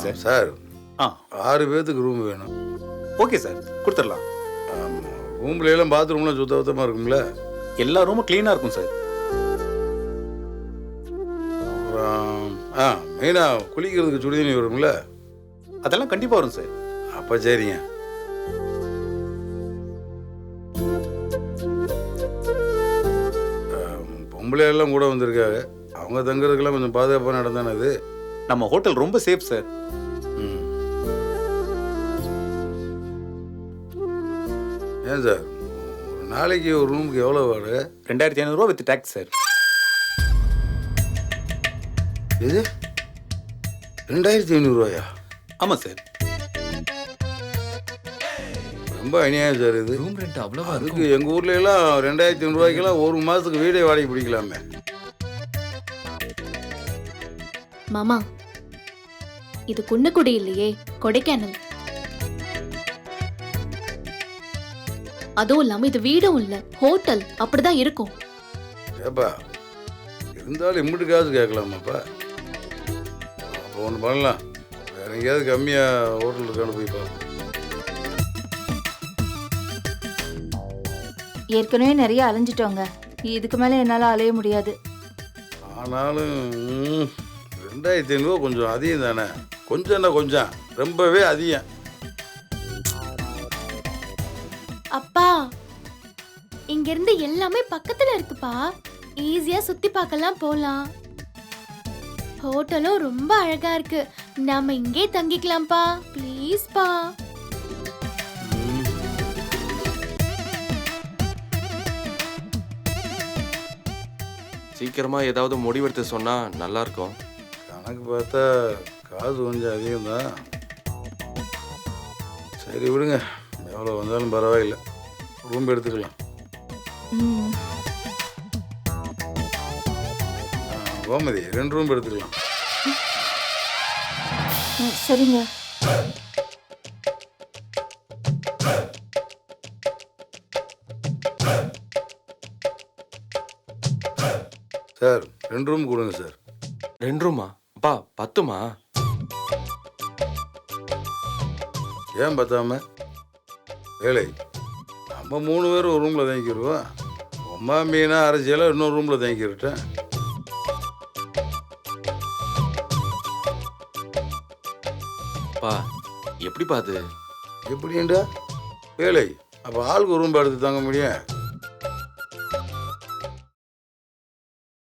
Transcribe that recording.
சொல்லுங்கள் sir. Sir. ஆ. ஆறு பேர்த்துக்கு ரூம் வேணும். Okay sir. கொடுத்துடலாம். ரூம்ல எல்லாம் பாத்ரூம்லாம் சுத்த சுத்தமாக இருக்கும்ல? எல்லா ரூமும் க்ளீனாக இருக்கும் சார். அப்புறம் ஆ மெயினாக குளிக்கிறதுக்கு சுடுதண்ணி வரும்ல? அதெல்லாம் கண்டிப்பாக வரும் சார். அப்போ சரிங்க. பொம்பளை எல்லாம் கூட வந்திருக்காங்க அவங்க தங்குறதுக்கெல்லாம் கொஞ்சம் பாதுகாப்பாக நடந்தானே அது நம்ம ஹோட்டல் ரொம்ப சேஃப் சார். ஏன் சார்? ஒரு நாளைக்கு ஒரு ரூமுக்கு எவ்வளோ வாடகை? ரெண்டாயிரத்தி ஐநூறுரூவா வித் டேக்ஸ் சார். இது ரெண்டாயிரத்தி ஐநூறுரூவாயா ஆமாம் சார். ரொம்ப அநியாயம் சார் இது. ரூம் ரெண்ட் அவ்வளவா அதுக்கு எங்கள் ஊர்ல எல்லாம் ரெண்டாயிரத்தி ஐநூறுரூவாய்க்கெல்லாம் ஒரு மாதத்துக்கு வீடே வாடகை பிடிக்கலாமே. மாமா இது குன்னக்குடி இல்லையே கொடைக்கானல். அதுவும் இல்லாம இது வீடும் இல்ல ஹோட்டல் அப்படிதான் இருக்கும். ஏப்பா இருந்தாலும் இம்மிட்டு காசு கேட்கலாமாப்பா? அப்போ ஒன்று பண்ணலாம். வேற எங்கேயாவது கம்மியாக ஹோட்டல் இருக்கான்னு போய் பார்ப்போம் ஏற்கனவே நிறைய அலைஞ்சிட்டோங்க. இதுக்கு மேலே என்னால் அலைய முடியாது. ஆனாலும் ரெண்டாயிரத்தி ஐநூறுவா கொஞ்சம் அதிகம் தானே? கொஞ்சம்னா கொஞ்சம்? ரொம்பவே அதிகம். அப்பா இங்க இருந்து எல்லாமே பக்கத்துல இருக்குப்பா. ஈஸியா சுத்தி பார்க்கலாம் போலாம். ஹோட்டலும் ரொம்ப அழகா இருக்கு. நாம இங்கே தங்கிக்கலாம்ப்பா. ப்ளீஸ்ப்பா சீக்கிரமா ஏதாவது முடிவெடுத்து சொன்னா நல்லா இருக்கும் கணக்கு பார்த்தா காசு கொஞ்சம் அதிகம் தான். சரி விடுங்க. எவ்வளோ வந்தாலும் பரவாயில்லை. ரூம் எடுத்துக்கலாம். ஆ, கோமதி ரெண்டு ரூம் எடுத்துக்கலாம். ம், சரிங்க. சார் ரெண்டு ரூம் கொடுங்க சார். ரெண்டு ரூமா? அப்பா பத்துமா? ஏன் பத்தாம? வேலை நம்ம மூணு பேரும் ஒரு ரூமில் தங்கிக்கிடுவோம் உமா மீனா அரசியெல்லாம் இன்னொரு ரூமில் தங்கிக்கிட்டேன். அப்பா எப்படிப்பா அது? எப்படின்டா வேலை அப்போ ஆளுக்கு ஒரு ரூம் எடுத்து தங்க முடியும்.